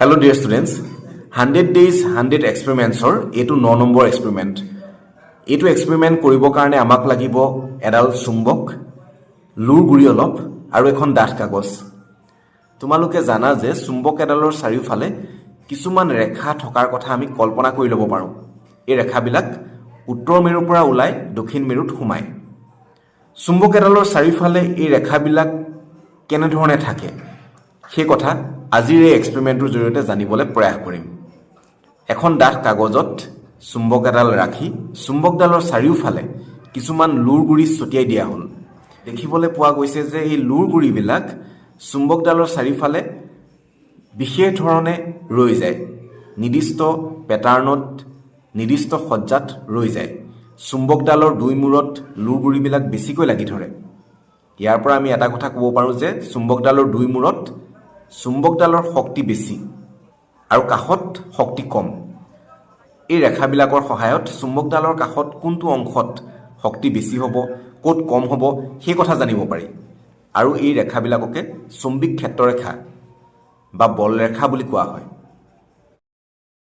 Hello' dear students hundred days hundred এক্সপেৰিমেণ্টছৰ এইটো ন number experiment এইটো এক্সপেৰিমেণ্ট কৰিবৰ কাৰণে আমাক লাগিব এডাল চুম্বক লুৰ গুৰি অলপ আৰু এখন ডাঠ কাগজ। তোমালোকে জানা যে চুম্বক এডালৰ চাৰিওফালে কিছুমান ৰেখা থকাৰ কথা আমি কল্পনা কৰি ল'ব পাৰোঁ। এই ৰেখাবিলাক উত্তৰ মেৰুৰ পৰা ওলাই দক্ষিণ মেৰুত সোমায়। চুম্বক এডালৰ চাৰিওফালে এই ৰেখাবিলাক কেনেধৰণে থাকে? সেই কথা আজিৰ এই এক্সপেৰিমেণ্টটোৰ জৰিয়তে জানিবলৈ প্ৰয়াস কৰিম। এখন ডাঠ কাগজত চুম্বক এডাল ৰাখি চুম্বকডালৰ চাৰিওফালে কিছুমান লুৰ গুৰি ছটিয়াই দিয়া হ'ল। দেখিবলৈ পোৱা গৈছে যে এই লুৰ গুৰিবিলাক চুম্বকডালৰ চাৰিওফালে বিশেষ ধৰণে ৰৈ যায়। নিৰ্দিষ্ট পেটাৰ্ণত নিৰ্দিষ্ট সজ্জাত ৰৈ যায়। চুম্বকডালৰ দুই মূৰত লুৰ গুৰিবিলাক বেছিকৈ লাগি ধৰে। ইয়াৰ পৰা আমি এটা কথা ক'ব পাৰোঁ যে চুম্বকডালৰ দুই মূৰত চুম্বকডালৰ শক্তি বেছি আৰু কাষত শক্তি কম। এই ৰেখাবিলাকৰ সহায়ত চুম্বকডালৰ কাষত কোনটো অংশত শক্তি বেছি হ'ব ক'ত কম হ'ব সেই কথা জানিব পাৰি। আৰু এই ৰেখাবিলাককে চুম্বিক ক্ষেত্ৰৰেখা বা বলৰেখা বুলি কোৱা হয়।